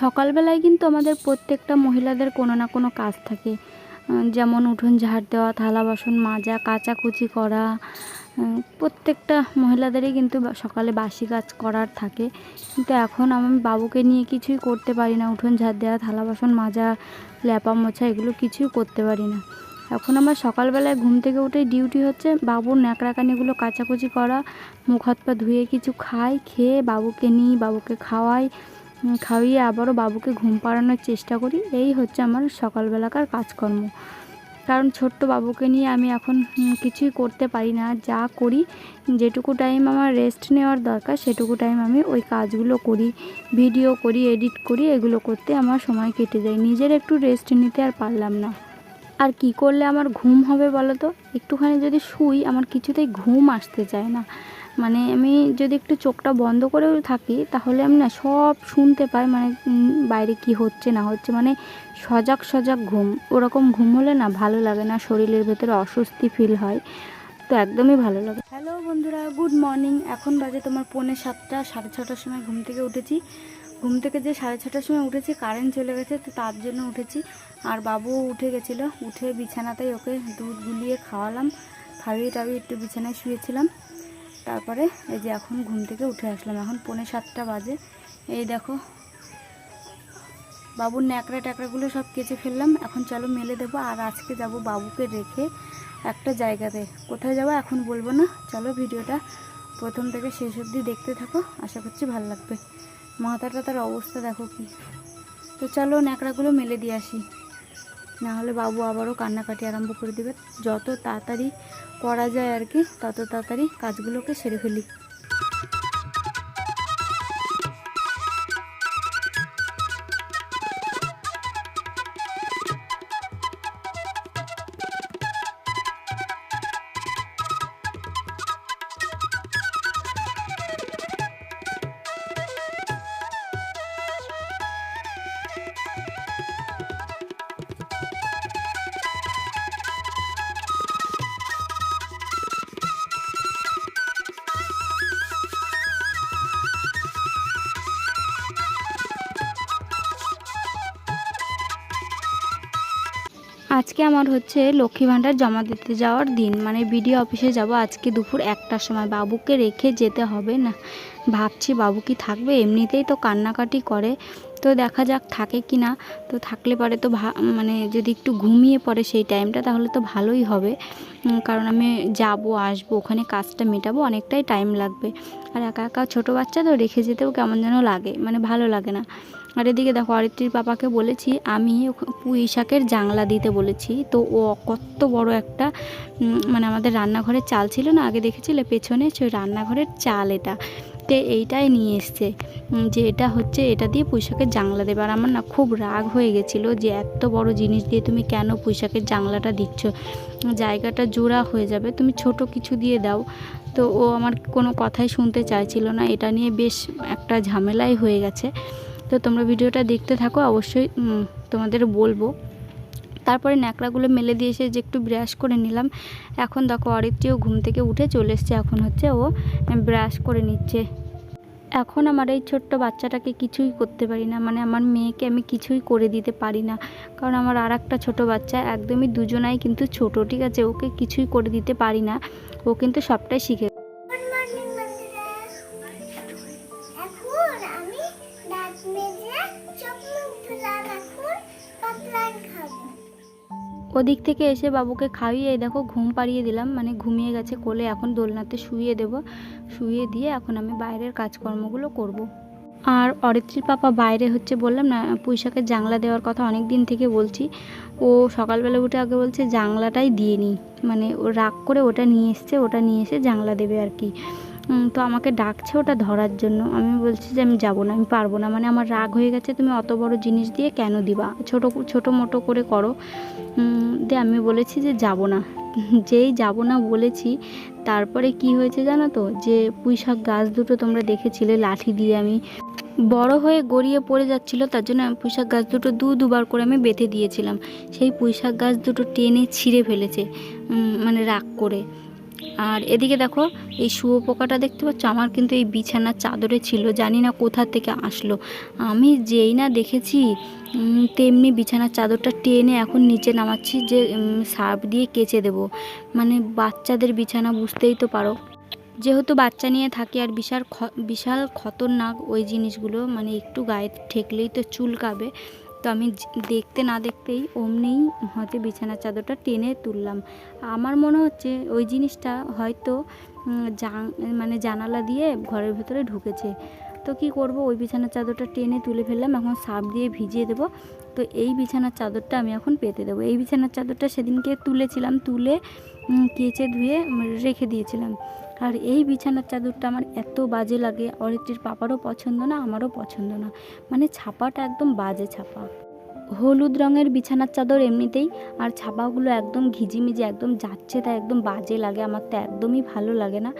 সকালবেলায় কিন্তু আমাদের প্রত্যেকটা মহিলাদের কোনো না কোনো কাজ থাকে। যেমন উঠোন ঝাড় দেওয়া, থালা বাসন মাজা, কাচাকুচি করা প্রত্যেকটা মহিলাদেরই কিন্তু সকালে বাসি কাজ করার থাকে। কিন্তু এখন আমি বাবুকে নিয়ে কিছুই করতে পারি না। উঠোন ঝাড় দেওয়া, থালা বাসন মাজা, ল্যাপা মোছা এগুলো কিছুই করতে পারি না। এখন আমার সকালবেলায় ঘুম থেকে উঠে ডিউটি হচ্ছে। বাবুর ন্যাকড়াকানিগুলো, কাচাকুচি করা, মুখ হাত পা ধুয়ে কিছু খাই, খেয়ে বাবুকে নিই, বাবুকে খাওয়াই। খাইয়ে আবারও বাবুকে ঘুম পাড়ানোর চেষ্টা করি। এই হচ্ছে আমার সকালবেলাকার কাজকর্ম। কারণ ছোট্ট বাবুকে নিয়ে আমি এখন কিছুই করতে পারি না। যা করি, যেটুকু টাইম আমার রেস্ট নেওয়ার দরকার, সেটুকু টাইম আমি ওই কাজগুলো করি। ভিডিও করি এডিট করি, এগুলো করতে আমার সময় কেটে যায়। নিজের একটু রেস্ট নিতে আর পারলাম না। আর কি করলে আমার ঘুম হবে বলো তো একটুখানি যদি শুই, আমার কিছুতেই ঘুম আসতে চায় না। মানে আমি যদি একটু চোখটা বন্ধ করেও থাকি, তাহলে আমি না সব শুনতে পাই মানে বাইরে কি হচ্ছে, না হচ্ছে মানে সজাগ সজাগ ঘুম। ওরকম ঘুম হলে না ভালো লাগে না, শরীরের ভেতরে অস্বস্তি ফিল হয়। তো একদমই ভালো লাগে। হ্যালো বন্ধুরা, গুড মর্নিং। এখন বাজে তোমার পৌনে সাতটা, সাড়ে ছটার সময় ঘুম থেকে উঠেছি। ঘুম থেকে যে সাড়ে ছটার সময় উঠেছি, কারেন্ট চলে গেছে, তো তার জন্য উঠেছি। আর বাবু উঠে গেছিল। উঠে বিছানাতেই ওকে দুধ গুলিয়ে খাওয়ালাম। খাইয়ে টাইয়ে একটু বিছানায় শুয়েছিলাম। তারপরে এই যে এখন ঘুম থেকে উঠে আসলাম। এখন পৌনে সাতটা বাজে। এই দেখো, বাবুর ন্যাকড়া ট্যাকড়াগুলো সব কেচে ফেললাম। এখন চলো মেলে দেবো। আর আজকে যাব বাবুকে রেখে একটা জায়গাতে। কোথায় যাব এখন বলব না। চলো ভিডিওটা প্রথম থেকে শেষ অবধি দেখতে থাকো। আশা করছি ভালো লাগবে। মাথাটা তার অবস্থা দেখো কি। তো চলো ন্যাকড়াগুলো মেলে দিয়ে আসি। না হলে বাবু আবারও কান্নাকাটি আরম্ভ করে দেবে। যত তাড়াতাড়ি করা যায় আর কি, তত তাড়াতাড়ি কাজগুলোকে সেরে ফেলি। আজকে আমার হচ্ছে লক্ষ্মী ভাণ্ডার জমা দিতে যাওয়ার দিন। মানে বিডিও অফিসে যাব আজকে দুপুর একটার সময়। বাবুকে রেখে যেতে হবে না। ভাবছি বাবু কি থাকবে? এমনিতেই তো কান্নাকাটি করে। তো দেখা যাক থাকে কি না। তো থাকলে পরে তো মানে যদি একটু ঘুমিয়ে পড়ে সেই টাইমটা তাহলে তো ভালোই হবে। কারণ আমি যাব, আসব, ওখানে কাজটা মেটাবো, অনেকটাই টাইম লাগবে। আর একা একা ছোটো বাচ্চা তো রেখে যেতেও কেমন যেন লাগে। মানে ভালো লাগে না। আর এদিকে দেখো অরিত্রীর পাপাকে বলেছি, আমি পুঁই শাকের জাংলা দিতে বলেছি। তো ও কত বড় একটা মানে আমাদের রান্নাঘরের চাল ছিল না, আগে দেখেছিলে পেছনে? সেই রান্নাঘরের চাল এটা। তো এইটাই নিয়ে এসছে যে এটা হচ্ছে, এটা দিয়ে পুঁইশাকের জাংলা দেবে। আর আমার না খুব রাগ হয়ে গেছিল যে এত বড় জিনিস দিয়ে তুমি কেন পুঁইশাকের জাংলাটা দিচ্ছ? জায়গাটা জোড়া হয়ে যাবে, তুমি ছোট কিছু দিয়ে দাও। তো ও আমার কোনো কথাই শুনতে চাইছিল না, এটা নিয়ে বেশ একটা ঝামেলাই হয়ে গেছে। তো তোমরা ভিডিওটা দেখতে থাকো, অবশ্যই তোমাদের বলব। তারপরে ন্যাকড়াগুলো মেলে দিয়ে এসে যে একটু ব্রাশ করে নিলাম। এখন দেখো অরিত্রিও ঘুম থেকে উঠে চলে এসছে, এখন হচ্ছে ও ব্রাশ করে নিচ্ছে। এখন আমার এই ছোট্ট বাচ্চাটাকে কিছুই করতে পারি না মানে আমার মেয়েকে আমি কিছুই করে দিতে পারি না। কারণ আমার আর একটা ছোটো বাচ্চা, একদমই দুজনাই কিন্তু ছোট, ঠিক আছে? ওকে কিছুই করে দিতে পারি না। ও কিন্তু সবটাই শিখে ওদিক থেকে এসে বাবুকে খাইয়ে দেখো ঘুম পাড়িয়ে দিলাম মানে ঘুমিয়ে গেছে কোলে, এখন দোলনাতে শুইয়ে দেব। শুইয়ে দিয়ে এখন আমি বাইরের কাজকর্মগুলো করব। আর অরিত্রীর পাপা বাইরে হচ্ছে বললাম না, পুঁইশাকের জাংলা দেওয়ার কথা অনেক দিন থেকে বলছি। ও সকালবেলা উঠে আগে বলছে জাংলাটাই দিয়ে নিই মানে ও রাগ করে ওটা নিয়ে এসছে, ওটা নিয়ে এসে জাংলা দেবে আর কি। তো আমাকে ডাকছে ওটা ধরার জন্য। আমি বলছি যে আমি যাব না, আমি পারব না। মানে আমার রাগ হয়ে গেছে, তুমি অত বড় জিনিস দিয়ে কেন দিবা? ছোট ছোট মোটো করে করো। দিয়ে আমি বলেছি যে যাব না। যেই যাব না বলেছি, তারপরে কি হয়েছে জানো তো? যে পুঁইশাক গাছ দুটো তোমরা দেখেছিলে, লাঠি দিয়ে আমি বড় হয়ে গড়িয়ে পড়ে যাচ্ছিল, তার জন্য আমি পুঁইশাক গাছ দুটো দু, দুবার করে আমি বেঁধে দিয়েছিলাম। সেই পুঁইশাক গাছ দুটো টেনে ছিঁড়ে ফেলেছে মানে রাগ করে। আর এদিকে দেখো, এই শুয়োপোকাটা দেখতে পাচ্ছ? আমার কিন্তু এই বিছানার চাদরে ছিল, জানি না কোথা থেকে আসলো। আমি যেই না দেখেছি তেমনি বিছানার চাদরটা টেনে এখন নিচে নামাচ্ছি যে সার্ফ দিয়ে কেচে দেব। মানে বাচ্চাদের বিছানা বুঝতেই তো পারো। যেহেতু বাচ্চা নিয়ে থাকি আর বিশাল বিশাল খতরনাক ওই জিনিসগুলো মানে একটু গায়ে ঠেকলেই তো চুলকাবে। তো আমি দেখতে না দেখতেই অমনিই হয়তো বিছানার চাদরটা টেনে তুললাম। আমার মনে হচ্ছে ওই জিনিসটা হয়তো মানে জানালা দিয়ে ঘরের ভেতরে ঢুকেছে। তো কি করব? ওই বিছানার চাদরটা টেনে তুলে ফেললাম, এখন সাপ দিয়ে ভিজিয়ে দেবো। তো এই বিছানার চাদরটা আমি এখন পেতে দেবো। এই বিছানার চাদরটা সেদিনকে তুলেছিলাম, তুলে কেচে ধুয়ে রেখে দিয়েছিলাম। আর এই বিছানার চাদরটা আমার এত বাজে লাগে। অরিত্রির পাপারও পছন্দ না, আমারও পছন্দ না। মানে ছাপাটা একদম বাজে ছাপা। হলুদ রঙের বিছানার চাদর এমনিতেই, আর ছাপাগুলো একদম ঘিজিমিজি, একদম যাচ্ছে তাই একদম বাজে লাগে। আমার তো একদমই ভালো লাগে না।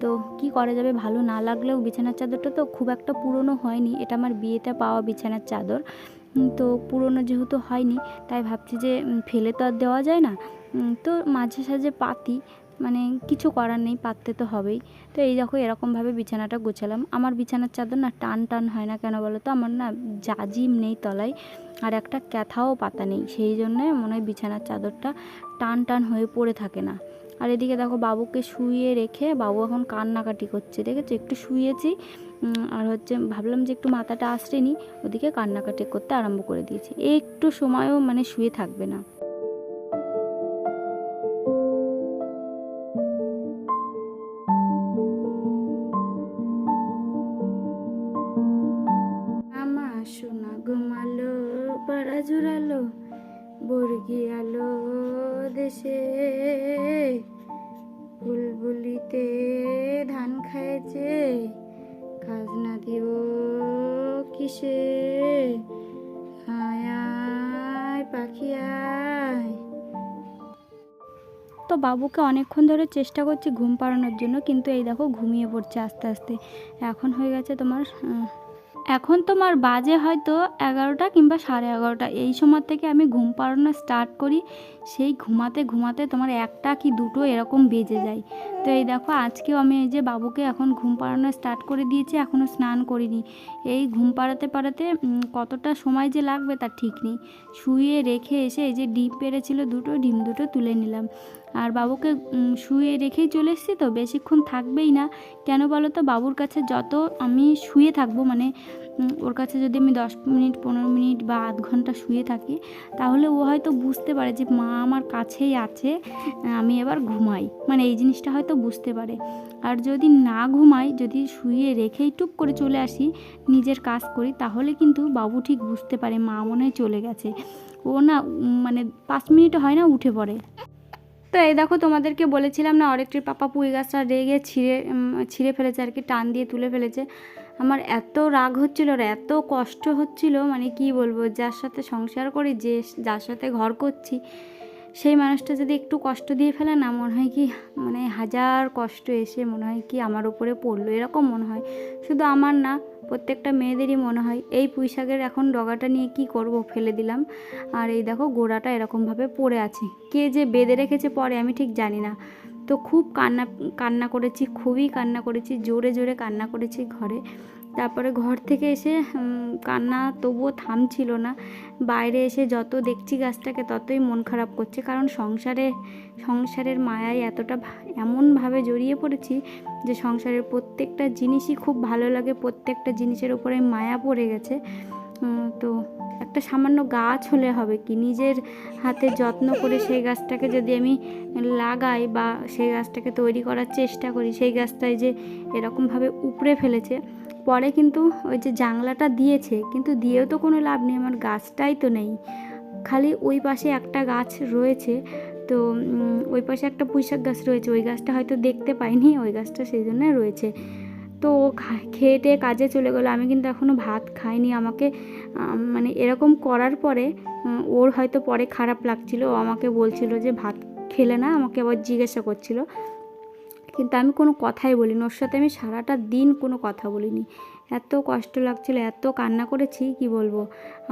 তো কি করা যাবে? ভালো না লাগলেও বিছানার চাদরটা তো খুব একটা পুরনো হয়নি। এটা আমার বিয়েতে পাওয়া বিছানার চাদর। তো পুরনো যেহেতু হয়নি, তাই ভাবছি যে ফেলে তো আর দেওয়া যায় না। তো মাঝে সাঝে পাতি। মানে কিছু করার নেই পাততে তো হবেই। তো এই দেখো, এরকমভাবে বিছানাটা গোছালাম। আমার বিছানার চাদর না টান টান হয় না কেন বলো তো? আমার না জাজিম নেই তলায় আর একটা ক্যাথাও পাতা নেই। সেই জন্যে মনে হয় বিছানার চাদরটা টান টান হয়ে পড়ে থাকে না। আর এদিকে দেখো, বাবুকে শুয়ে রেখে বাবু এখন কান্নাকাটি করছে। দেখেছ? একটু শুয়েছি আর হচ্ছে ভাবলাম যে একটু মাথাটা নিই। ওদিকে কান্নাকাটি করতে আরম্ভ করে দিয়েছি। একটু সময়ও মানে শুয়ে থাকবে না। তো বাবুকে অনেকক্ষণ ধরে চেষ্টা করছি ঘুম পাড়ানোর জন্য, কিন্তু এই দেখো ঘুমিয়ে পড়ছে আস্তে আস্তে। এখন হয়ে গেছে তোমার এখন তোমার বাজে হয়তো এগারোটা কিংবা সাড়ে এগারোটা। এই সময় থেকে আমি ঘুম পাড়ানো স্টার্ট করি, সেই ঘুমাতে ঘুমাতে তোমার একটা কি দুটো এরকম বেজে যায়। তো এই দেখো, আজকেও আমি এই যে বাবুকে এখন ঘুম পাড়ানো স্টার্ট করে দিয়েছি এখনও স্নান করিনি। এই ঘুম পাড়াতে পাড়াতে কতটা সময় যে লাগবে তার ঠিক নেই। শুয়ে রেখে এসে এই যে ডিম পেড়েছিল দুটো, ডিম দুটো তুলে নিলাম। আর বাবুকে শুয়ে রেখেই চলে এসেছি তো, বেশিক্ষণ থাকবেই না। কেন বলো তো, বাবুর কাছে যত আমি শুয়ে থাকব মানে ওর কাছে যদি আমি দশ মিনিট, পনেরো মিনিট বা আধ ঘণ্টা শুয়ে থাকি, তাহলে ও হয়তো বুঝতে পারে যে, মা আমার কাছেই আছে, আমি এবার ঘুমাই। মানে এই জিনিসটা হয়তো বুঝতে পারে। আর যদি না ঘুমাই, যদি শুয়ে রেখেই টুপ করে চলে আসি, নিজের কাজ করি, তাহলে কিন্তু বাবু ঠিক বুঝতে পারে, মা মনে হয় চলে গেছে। ও না মানে পাঁচ মিনিট হয় না, উঠে পড়ে। তো এই দেখো তোমাদেরকে বলেছিলাম না অরেকটির পাপা পুঁই গাছটা রেগে ছিঁড়ে ছিঁড়ে ফেলেছে আর কি, টান দিয়ে তুলে ফেলেছে। আমার এত রাগ হচ্ছিল আর এত কষ্ট হচ্ছিল মানে কি বলব, যার সাথে সংসার করি, যে, যার সাথে ঘর করছি সেই মানুষটা যদি একটু কষ্ট দিয়ে ফেলে না, মনে হয় কি মানে হাজার কষ্ট এসে মনে হয় কি আমার উপরে পড়ল, এরকম মনে হয়। শুধু আমার না, প্রত্যেকটা মেয়েদেরই মনে হয়, এই পুঁই শাকের এখন ডগাটা নিয়ে কি করব ফেলে দিলাম। আর এই দেখো গোড়াটা এরকমভাবে পড়ে আছে। কে যে বেঁধে রেখেছে পরে আমি ঠিক জানি না। তো খুব কান্না কান্না করেছি, খুবই কান্না করেছি, জোরে জোরে কান্না করেছি ঘরে। তারপরে ঘর থেকে এসে কান্না তবুও থামছিল না। বাইরে এসে যত দেখছি গাছটাকে ততই মন খারাপ করছে। কারণ সংসারে, সংসারের মায়ায় এতটা এমনভাবে জড়িয়ে পড়েছি যে সংসারের প্রত্যেকটা জিনিসই খুব ভালো লাগে। প্রত্যেকটা জিনিসের উপরে মায়া পড়ে গেছে। তো একটা সামান্য গাছ হলে হবে কি? নিজের হাতে যত্ন করে সেই গাছটাকে যদি আমি লাগাই বা সেই গাছটাকে তৈরি করার চেষ্টা করি, সেই গাছটায় যে এরকমভাবে উপড়ে ফেলেছে পরে কিন্তু ওই যে জাংলাটা দিয়েছে, কিন্তু দিয়েও তো কোনো লাভ নেই, আমার গাছটাই তো নেই। খালি ওই পাশে একটা গাছ রয়েছে, তো ওই পাশে একটা পুঁইশাক গাছ রয়েছে, ওই গাছটা হয়তো দেখতে পাইনি, ওই গাছটা সেই জন্য রয়েছে। তো ও খেয়ে টেয়ে কাজে চলে গেলো, আমি কিন্তু এখনও ভাত খাইনি, আমাকে মানে এরকম করার পরে ওর হয়তো পরে খারাপ লাগছিল, ও আমাকে বলছিল যে, ভাত খেলে না? আমাকে আবার জিজ্ঞাসা করছিল। কিন্তু আমি কোনো কথাই বলিনি। ওর সাথে আমি সারাটা দিন কোনো কথা বলিনি। এত কষ্ট লাগছিল, এত কান্না করেছি, কি বলব?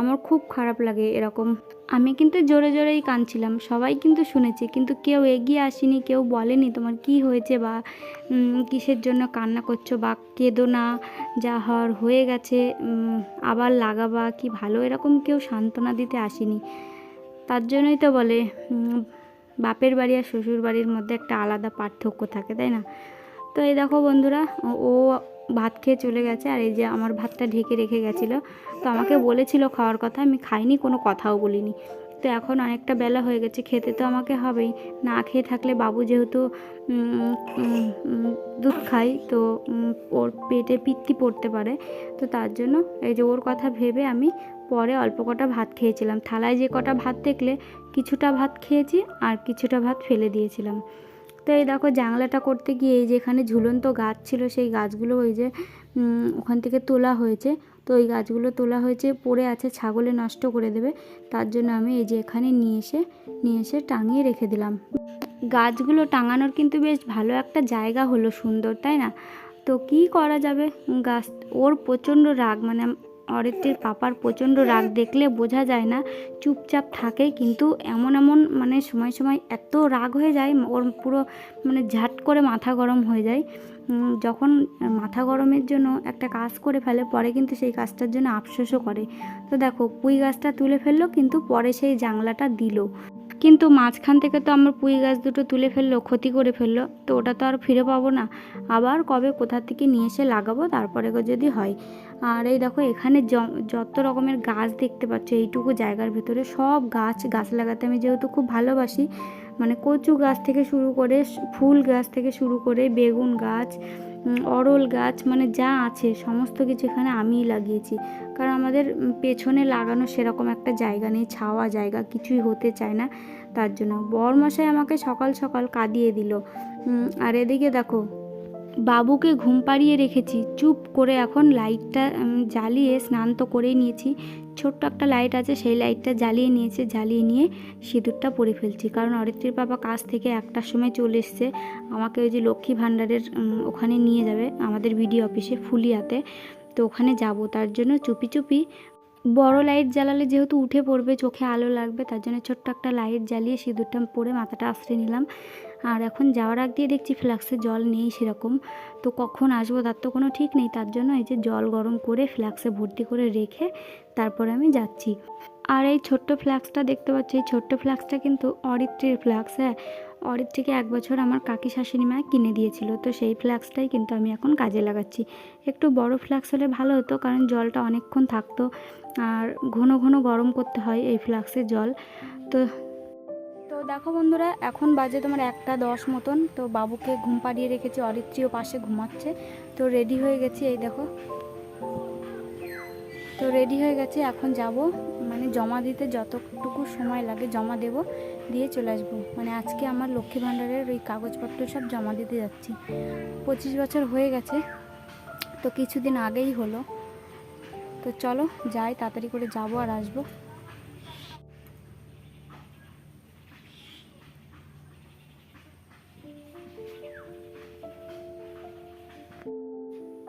আমার খুব খারাপ লাগে এরকম। আমি কিন্তু জোরে জোরেই কাঁদছিলাম। সবাই কিন্তু শুনেছে, কিন্তু কেউ এগিয়ে আসেনি, কেউ বলেনি তোমার কি হয়েছে বা কিসের জন্য কান্না করছ বা কেঁদো না, যা হওয়ার হয়ে গেছে আবার লাগাবা, কি ভালো? এরকম কেউ সান্ত্বনা দিতে আসেনি। তার জন্যই তো বলে বাপের বাড়ি আর শ্বশুর বাড়ির মধ্যে একটা আলাদা পার্থক্য থাকে, তাই না? তো এই দেখো বন্ধুরা, ও- ভাত খেয়ে চলে গেছে আর এই যে আমার ভাতটা ঢেকে রেখে গেছিল। তো আমাকে বলেছিল খাওয়ার কথা, আমি খাইনি, কোনো কথাও বলিনি। তো এখন অনেকটা বেলা হয়ে গেছে, খেতে তো আমাকে হবেই। না খেয়ে থাকলে বাবু যেহেতু দুধ খাই তো ওর পেটে পিত্তি পড়তে পারে। তো তার জন্য এই যে ওর কথা ভেবে আমি পরে অল্প কটা ভাত খেয়েছিলাম। থালায় যে কটা ভাত দেখলে কিছুটা ভাত খেয়েছি আর কিছুটা ভাত ফেলে দিয়েছিলাম। তো এই দেখো জানলাটা করতে গিয়ে এই যেখানে ঝুলন্ত গাছ ছিল, সেই গাছগুলো ওই যে ওখান থেকে তোলা হয়েছে। তো ওই গাছগুলো তোলা হয়েছে, পড়ে আছে, ছাগলে নষ্ট করে দেবে। তার জন্য আমি এই যে এখানে নিয়ে এসে নিয়ে এসে টাঙিয়ে রেখে দিলাম। গাছগুলো টাঙানোর কিন্তু বেশ ভালো একটা জায়গা হলো সুন্দর, তাই না? তো কি করা যাবে? গাছ, ওর প্রচণ্ড রাগ মানে অরিত্রের পাপার প্রচণ্ড রাগ দেখলে বোঝা যায় না, চুপচাপ থাকে কিন্তু এমন এমন মানে সময় সময় এত রাগ হয়ে যায়, ওর পুরো মানে ঝাট করে মাথা গরম হয়ে যায়। যখন মাথা গরমের জন্য একটা কাজ করে ফেলে, পরে কিন্তু সেই কাজটার জন্য আফসোসও করে। তো দেখো, পুঁই গাছটা তুলে ফেলল কিন্তু পরে সেই জাংলাটা দিল। কিন্তু মাঝখান থেকে তো আমার পুঁই গাছ দুটো তুলে ফেলল, ক্ষতি করে ফেলল, তো ওটা তো আর ফিরে পাবো না। আবার কবে কোথা থেকে নিয়ে এসে লাগাবো তারপরে যদি হয়। আর এই দেখো, এখানে যত রকমের গাছ দেখতে পাচ্ছ, এইটুকু জায়গার ভেতরে সব গাছ গাছ লাগাতে আমি যেহেতু খুব ভালোবাসি মানে কচু গাছ থেকে শুরু করে ফুল গাছ থেকে শুরু করে বেগুন গাছ অরল গাছ মানে যা আছে, সমস্ত কিছু এখানে আমিই লাগিয়েছি। কারণ আমাদের পেছনে লাগানো সেরকম একটা জায়গা নেই, ছাওয়া জায়গা, কিছুই হতে চায় না তার জন্য। বরমশাই আমাকে সকাল সকাল কাঁদিয়ে দিল। আর এদিকে দেখো বাবুকে ঘুম পাড়িয়ে রেখেছি। চুপ করে এখন লাইটটা জ্বালিয়ে স্নান তো করেই নিয়েছি। ছোট্ট একটা লাইট আছে, সেই লাইটটা জ্বালিয়ে নিয়েছে। জ্বালিয়ে নিয়ে সিঁদুরটা পরে ফেলছি। কারণ অরিত্রীর বাবা কাজ থেকে একটার সময় চলে এসছে। আমাকে ওই যে লক্ষ্মী ভাণ্ডারের ওখানে নিয়ে যাবে, আমাদের বিডি অফিসে ফুলিয়াতে। তো ওখানে যাব। তার জন্য চুপি চুপি বড় লাইট জ্বালালে যেহেতু উঠে পড়বে, চোখে আলো লাগবে, তার জন্য ছোট্ট একটা লাইট জ্বালিয়ে সিঁদুরটা পরে মাথাটা আশ্রে নিলাম। আর এখন যাওয়ার আগ দিয়ে দেখছি ফ্লাক্সে জল নেই সেরকম। তো কখন আসব তার তো কোনো ঠিক নেই, তার জন্য এই যে জল গরম করে ফ্লাক্সে ভর্তি করে রেখে তারপরে আমি যাচ্ছি। আর এই ছোট্ট ফ্লাক্সটা দেখতে পাচ্ছি, এই ছোট্ট ফ্লাক্সটা কিন্তু অরিত্রীর ফ্লাক্স হ্যাঁ। অরিত্রীকে এক বছর আমার কাকি শাশুড়ি মা কিনে দিয়েছিল, তো সেই ফ্লাক্সটাই কিন্তু আমি এখন কাজে লাগাচ্ছি। একটু বড় ফ্লাক্স হলে ভালো হতো, কারণ জলটা অনেকক্ষণ থাকতো, আর ঘন ঘন গরম করতে হয় এই ফ্লাক্সের জল। তো দেখো বন্ধুরা, এখন বাজে তোমার একটা দশ মতন। তো বাবুকে ঘুম পাড়িয়ে রেখেছি অরিত্রীও পাশে ঘুমাচ্ছে। তো রেডি হয়ে গেছি, এই দেখো। তো রেডি হয়ে গেছে, এখন যাব। মানে জমা দিতে যতটুকু সময় লাগে জমা দেব, দিয়ে চলে আসব। মানে আজকে আমার লক্ষ্মী ভাণ্ডারের ওই কাগজপত্র সব জমা দিতে যাচ্ছি। পঁচিশ বছর হয়ে গেছে, তো কিছুদিন আগেই হলো। তো চলো, যাই, তাড়াতাড়ি করে যাব আর আসব।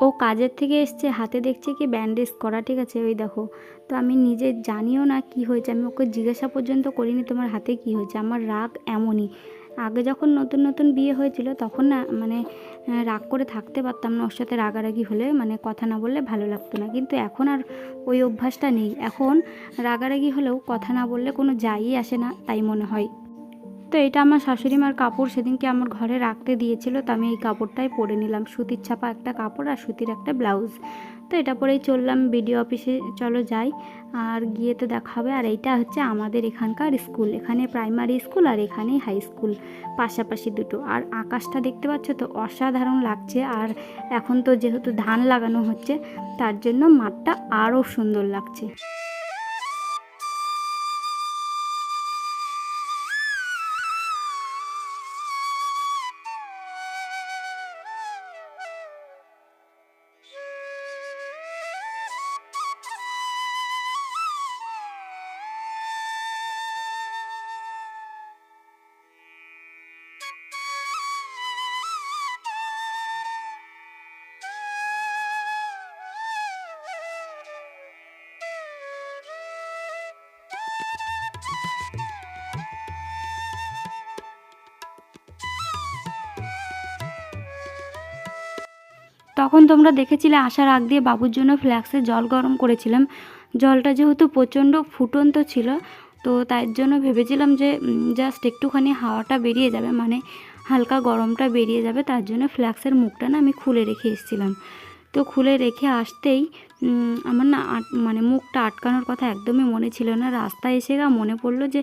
ও কাজের থেকে এসছে, হাতে দেখছে কি ব্যান্ডেজ করা, ঠিক আছে? ওই দেখো। তো আমি নিজে জানিও না কি হয়েছে, আমি ওকে জিজ্ঞাসা পর্যন্ত করিনি তোমার হাতে কি হয়েছে, আমার রাগ এমনই। আগে যখন নতুন নতুন বিয়ে হয়েছিল, তখন না মানে রাগ করে থাকতে পারতাম না, ওর সাথে রাগারাগি হলে মানে কথা না বললে ভালো লাগতো না। কিন্তু এখন আর ওই অভ্যাসটা নেই। এখন রাগারাগি হলেও কথা না বললে কোনো যাইই আসে না, তাই মনে হয়। তো এটা আমার শাশুড়ি মার কাপড় সেদিনকে আমার ঘরে রাখতে দিয়েছিল, তো আমি এই কাপড়টাই পরে নিলাম। সুতির ছাপা একটা কাপড় আর সুতির একটা ব্লাউজ। তো এটা পরেই চললাম বিডিও অফিসে, চলো যাই। আর গিয়ে তো দেখা হবে। আর এইটা হচ্ছে আমাদের এখানকার স্কুল। এখানে প্রাইমারি স্কুল আর এখানে হাই স্কুল। পাশাপাশি দুটো। আর আকাশটা দেখতে পাচ্ছ তো অসাধারণ লাগছে। আর এখন তো যেহেতু ধান লাগানো হচ্ছে, তার জন্য মাঠটা আরও সুন্দর লাগছে। তখন তোমরা দেখেছিলে আসার আগ দিয়ে বাবুর জন্য ফ্ল্যাক্সে জল গরম করেছিলাম। জলটা যেহেতু প্রচণ্ড ফুটন্ত ছিল, তো তার জন্য ভেবেছিলাম যে জাস্ট একটুখানি হাওয়াটা বেরিয়ে যাবে মানে হালকা গরমটা বেরিয়ে যাবে, তার জন্য ফ্ল্যাক্সের মুখটা না আমি খুলে রেখে এসেছিলাম। তো খুলে রেখে আসতেই আমার না মানে মুখটা আটকানোর কথা একদমই মনে ছিল না। রাস্তায় এসে গা মনে পড়ল যে,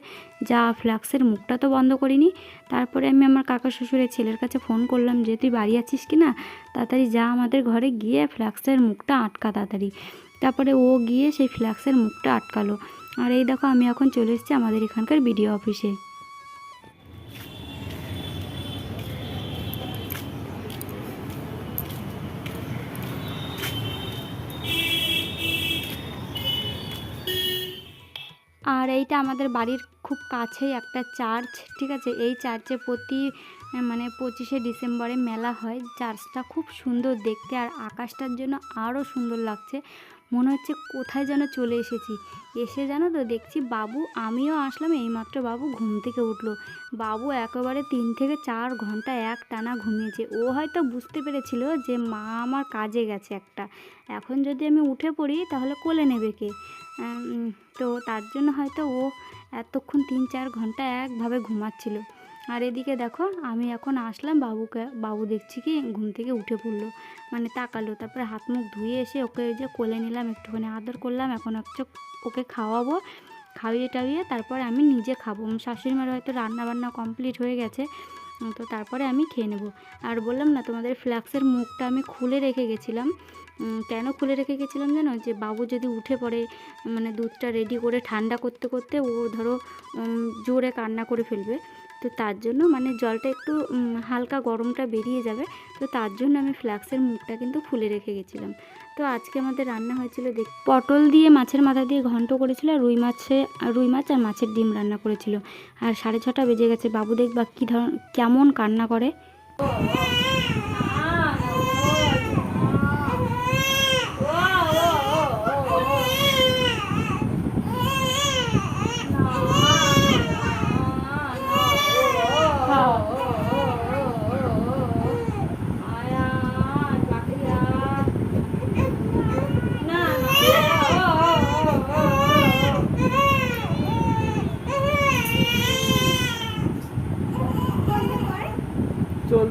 যা ফ্ল্যাক্সের মুখটা তো বন্ধ করিনি। তারপরে আমি আমার কাকা শ্বশুরের ছেলের কাছে ফোন করলাম যে, তুই বাড়ি আছিস কি না? তাড়াতাড়ি যা আমাদের ঘরে গিয়ে ফ্ল্যাক্সের মুখটা আটকা তাড়াতাড়ি। তারপরে ও গিয়ে সেই ফ্ল্যাক্সের মুখটা আটকালো। আর এই দেখো, আমি এখন চলে এসেছি আমাদের এখানকার বিডিও অফিসে। আর এইটা আমাদের বাড়ির খুব কাছেই একটা চার্চ, ঠিক আছে? এই চার্চে প্রতি মানে পঁচিশে ডিসেম্বরে মেলা হয়। চার্চটা খুব সুন্দর দেখতে আর আকাশটার জন্য আরও সুন্দর লাগছে। মনে হচ্ছে কোথায় যেন চলে এসেছি। এসে জানো তো, দেখছি বাবু, আমিও আসলাম, এইমাত্র বাবু ঘুম থেকে উঠল। বাবু একেবারে তিন থেকে চার ঘণ্টা এক টানা ঘুমিয়েছে। ও হয়তো বুঝতে পেরেছিল যে মা আমার কাজে গেছে একটা। এখন যদি আমি উঠে পড়ি, তাহলে কোলে নেবে কে? তো তার জন্য হয়তো ও এতক্ষণ তিন চার ঘণ্টা একভাবে ঘুমাচ্ছিল। আর এদিকে দেখো, আমি এখন আসলাম বাবুকে, বাবু দেখছি কি ঘুম থেকে উঠে পড়ল। মানে তাকালো, তারপরে হাত মুখ ধুয়ে এসে ওকে যে কোলে নিলাম, একটুখানি আদর করলাম, এখন হচ্ছে ওকে খাওয়াবো, খাইয়ে টাইয়ে তারপরে আমি নিজে খাব। শাশুড়ি মার হয়তো রান্না বান্না কমপ্লিট হয়ে গেছে তো তারপরে আমি খেয়ে নেব। আর বললাম না, তোমাদের ফ্ল্যাক্সের মুখটা আমি খুলে রেখে গেছিলাম কেন খুলে রেখে গেছিলাম জানো? যে বাবু যদি উঠে পড়ে মানে দুধটা রেডি করে ঠান্ডা করতে করতে ও ধরো জোরে কান্না করে ফেলবে, তো তার জন্য মানে জলটা একটু হালকা গরমটা বেরিয়ে যাবে, তো তার জন্য আমি ফ্ল্যাক্সের মুখটা কিন্তু খুলে রেখে গেছিলাম। তো আজকে আমাদের রান্না হয়েছিল দেখ, পটল দিয়ে মাছের মাথা দিয়ে ঘন্ট করেছিল, আর রুই মাছে রুই মাছ আর মাছের ডিম রান্না করেছিল। আর সাড়ে ছটা বেজে গেছে, বাবু দেখবা কী ধর, কেমন কান্না করে।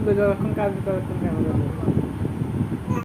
চলবে যখন কাজ